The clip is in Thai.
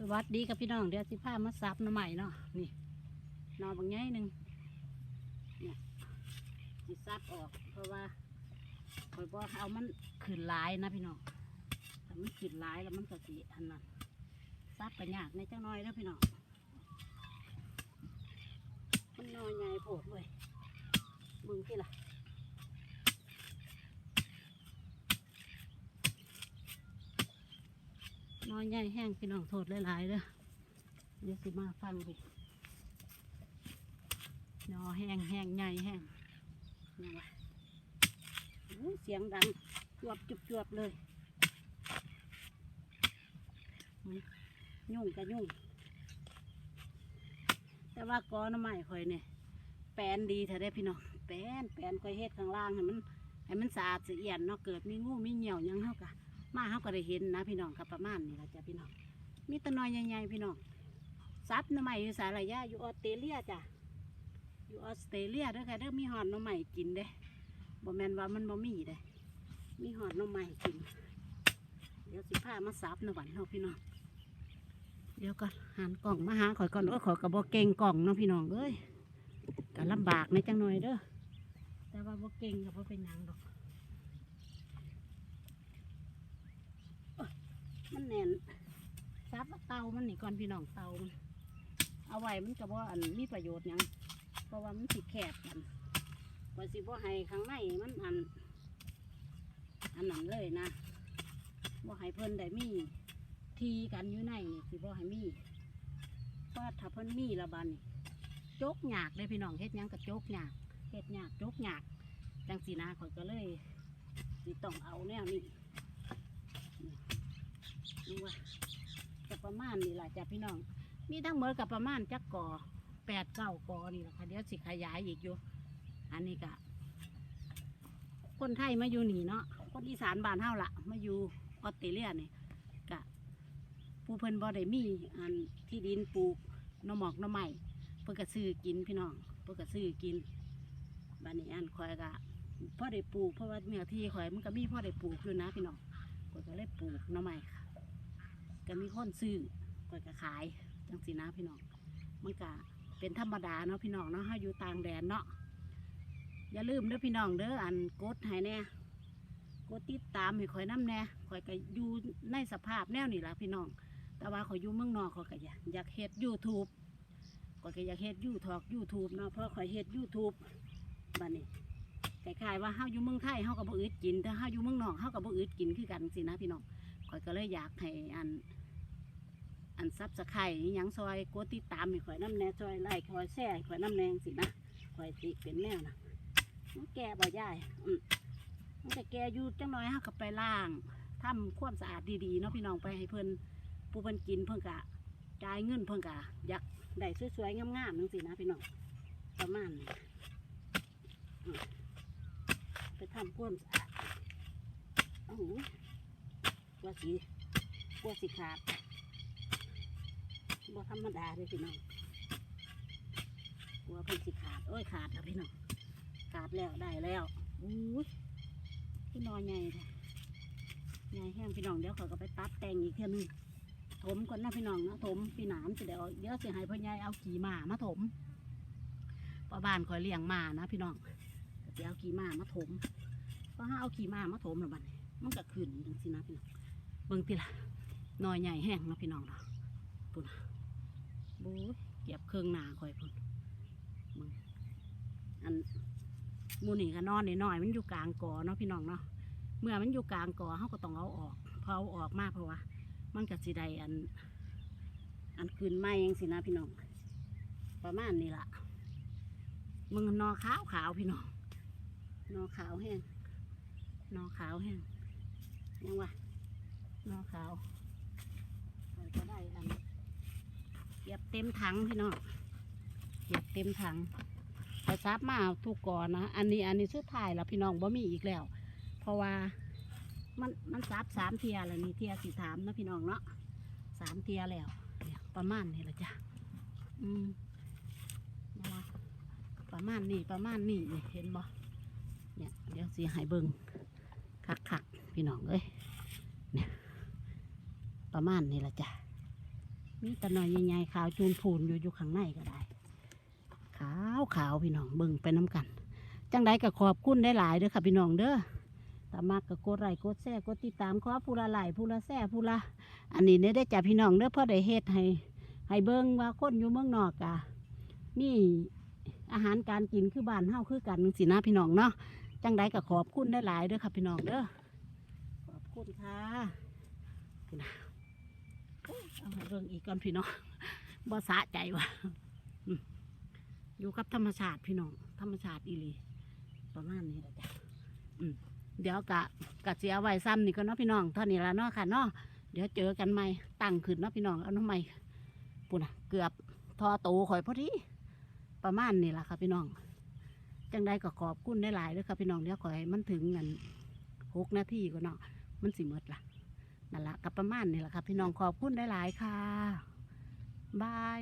สวัสดีกับพี่น้องเดี๋ยวสิพามาซับน้ำใหม่เนาะนี่นอนบางแง่หนึ่งเนี่ยสิซับออกเพราะว่าคอยบอกเอามันขึ้นลายนะพี่น้องถ้ามันขึ้นลายแล้วมันก็สิอันนั้นซับไปยากในจังน้อยแล้วพี่น้องมันนอยใหญ่โผดเลยมึงที่ล่ะ น้อยใหญ่แห้งพี่น้องโทษหลายๆเด้อเดี๋ยวสิมาฟังดินอแห้งแห้งใหญ่แห้งนี่วะเสียงดังจวบจุบจวบเลยยุ่งกับยุ่ง แต่ว่าก้อน้ำไม้ข่อยเนี่ยแปนดีเธอได้พี่น้องแปนแปนข่อยเฮ็ดข้างล่างให้มันให้มันสะอาดสะเอียนเนาะเกิดมีงูมีเหยี่ยวยังเท่ากะ มาเขาก็ได้เห็นนะพี่น้องครับประมาณนี้ละจ้ะพี่น้อง มีตะนอยใหญ่ๆพี่น้องซับหน้ำใหม่อยู่สาระยะอยู่ออสเตรเลียจ้ะ อยู่ออสเตรเลียเด้อค่ะเด้อมีหอดหน้ำใหม่กินเด้บ่แมนว่ามันบ่มีเด้มีหอดหน้ำใหม่กิน เดี๋ยวสิพามาซับหน้ำหวานเนาะพี่น้อง เดี๋ยวก่อนหันกล่องมาหาข่อยก่อนเออข่อยกับบ่เก่งกล่องเนาะพี่น้องเอ้ยก็ลำบากในจังหน่อยเด้อ แต่ว่าบ่เก่งก็บ่เป็นหยังดอก มันแน่นซับเตามันนี่ก่อนพี่น้องเตามันเอาไว้มันก็บ่อันมีประโยชน์หยังเพราะว่ามันสิแคบกันกว่าสิบ่ให้ข้างในมันอัน อันนั้นเลยนะบ่ให้เพิ่นได้มีทีกันอยู่ในนี่สิบ่ให้มีเพราะถ้าเพิ่นมีละบัดนนี่จกหยากเลยพี่น้องเฮ็ดหยังก็จกหยากเฮ็ดหยากจกหยากจังสีนาข่อยก็เลยสิต้องเอาแนวนี้ นี่ว่าจะประมาณนี่แหละจ้ะพี่น้อง มีทั้งหมดกับประมาณจักก่อแปดเก้าก่อนี่แหละค่ะเดี๋ยวสิขยายอีกอยู่ อันนี้กะคนไทยมาอยู่นี่เนาะคนอีสานบ้านเฮาละมาอยู่ออสเตรเลียนี่กะผู้เพิ่นบ่ได้มีอันที่ดินปลูกน้ำหมอกน้ำใหม่เพิ่นก็ซื้อกินพี่น้องเพิ่นก็ซื้อกินบ้านนี้อันคอยกะพ่อได้ปลูกเพราะว่าเนื้อที่คอยมันก็มีพ่อได้ปลูกอยู่นะพี่น้องก็เลยปลูกน้ำใหม่ค่ะ ก็มีคนซื้อข้อยก็ขายจังสีนะพี่น้องมันก็เป็นธรรมดาเนาะพี่น้องเนาะเฮาอยู่ต่างแดนเนาะอย่าลืมเด้อพี่น้องเด้ออันกดให้แน่กดติดตามให้ข่อยน้ำแน่ข่อยก็อยู่ในสภาพแนวนี่ละพี่น้อง แต่ว่าข่อยอยู่เมืองนอกข่อยก็อยากอยากเฮ็ดยูทูบข่อยก็อยากเฮ็ดยูทอกยูทูบเนาะเพราะข่อยเฮ็ดยูทูบบัดนี้คล้ายๆว่าเฮาอยู่เมืองไทยเฮาก็บ่อึดกินแต่เฮาอยู่เมืองนอกเฮาก็บ่อึดกินคือกันสินะพี่น้องข่อยก็เลยอยากให้อัน อันซับสไครยังซอยกดติดตามให้ข่อยน้ำแน่ซอยไลค์ข่อยแชร์ข่อยน้ำแน่สินะข่อยสิเป็นแนวนะมันแก่บ่ยายอืมมันแต่แก่อยู่จังน้อยเฮาก็ไปล้างทำความสะอาดดีๆเนาะพี่น้องไปให้เพิ่นผู้เพิ่นกินเพิ่นกะจ่ายเงินเพิ่นกะอยากได้สวยๆงามๆจังสินะพี่น้องประมาณนี้ไปทำความสะอาดโอ้โหกลัวสีกลัวสีขาด บ่ธรรมดาเลยพี่น้องกลัวเพิ่นสิขาด โอ้ยขาดแล้วพี่น้อง ขาดแล้วได้แล้วอู้ยพี่น้อนใหญ่เลยใหญ่แห้งพี่น้องเดี๋ยวเขาก็ไปตัดแต่งอีกเท่านึงถมก่อนนะพี่น้องนะถมพี่หนามจะเดี๋ยวเดี๋ยวสิให้พ่อใหญ่เอาขี่หมามาถมเพราบ้านคอยเลี้ยงหมานะพี่น้องจะเอาขี่หมามาถมเพราะถ้าเอาขี่หมามาถมแล้วบัดนี้มันก็ขึ้นจังสินะพี่น้องเบิ่งติละน่อยใหญ่แห้งนะพี่น้องเนาะปุ่น บู๊ยเก็บเครื่องหนาคอยพุ่นมึงอันมูนี่ก็นอนนน้อยๆมันอยู่กลางกอเนาะพี่น้องเนาะเมื่อมันอยู่กลางกอเขาก็ต้องเอาออกเพอเอาออกมากเพราะว่ามันก็สิได้อัน อันคืนไม้ยังสินะพี่น้องประมาณนี้ละมึงนอขาวขาวพี่น้องนอขาวแห้งนอขาวแห้งยังวะนอขาวเราจะได้อัน เก็บเต็มถังพี่น้องเก็บเต็มถังไปซับมาทุกก่อนนะ อันนี้อันนี้สุดท้ายแล้วพี่น้องบ่มีอีกแล้ว เพราะว่ามันมันซับสามเทียแล้วนี่เทียสี่ถามนะพี่น้องเนาะสามเทียแล้วเนี่ยประมาณนี้ละจ้ะอืมนะประมาณนี้ประมาณนี้เห็นบ่เนี่ยเดี๋ยวสีหายเบิงคักคักๆพี่น้องเอ้ยเนี่ยประมาณนี้ละจ้ะ มีแต่หน่อยใหญ่ๆขาวจูนพูนอยู่อยู่ข้างในก็ได้ ขาวขาวพี่น้องเบิ่งไปน้ำกัน จังใดก็ขอบคุณได้หลายเด้อค่ะพี่น้องเด้อตามากก็กดไลค์กดแชร์กดติดตามขอผู้ละไลค์ผู้ละแชร์ผู้ละอันนี้เนี่ยได้จากพี่น้องเด้อเพราะได้เฮ็ดให้ ให้เบิ่งว่าคนอยู่เมืองนอกอะนี่อาหารการกินคือบ้านเฮาคือกันสินะพี่น้องเนาะจังใดก็ขอบคุณได้หลายเด้อค่ะพี่น้องเด้อขอบคุณค่ะ เอาให้เบิ่งอีกก่อนพี่น้องบ่สะใจว่ะอยู่กับธรรมชาติพี่น้องธรรมชาติอีหลีประมาณนี้แหละจ้ะเดี๋ยวกะกะเสียไว้ซ้ำนี่ก็เนาะพี่น้องเท่านี้ละเนาะค่ะเนาะเดี๋ยวเจอกันใหม่ตั้งขึ้นเนาะพี่น้องเอาน้ำใหม่ปุ่นน่ะเกือบทอโตข่อยพอดีประมาณนี้ละค่ะพี่น้องจังได้ก็ขอบคุณได้หลายเด้อค่ะพี่น้องเดี๋ยวขอให้มันถึงเงินหกนาทีก็เนาะมันสิหมดละ นั่นละกับประมาณนี่แหละค่ะ พี่น้องขอบคุณหลาย ๆ ค่ะ บาย